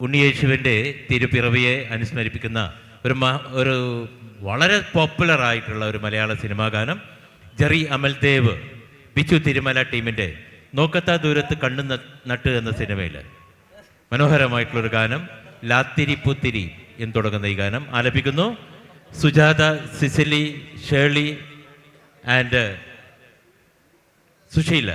ഉണ്ണിയേശുവിന്റെ തിരുപ്പിറവിയെ അനുസ്മരിപ്പിക്കുന്ന ഒരു ഒരു വളരെ പോപ്പുലർ ആയിട്ടുള്ള ഒരു മലയാള സിനിമാ ഗാനം ജെറി അമൽദേവ് ബിച്ചു തിരുമല ടീമിന്റെ നോക്കത്താ ദൂരത്ത് കണ്ണു നട്ട് എന്ന സിനിമയിൽ. മനോഹരമായിട്ടുള്ളൊരു ഗാനം ലാത്തിരി പുത്തിരി എന്ന് തുടങ്ങുന്ന ഈ ഗാനം ആലപിക്കുന്നു. Sujatha Cicily Sheli and Susheela.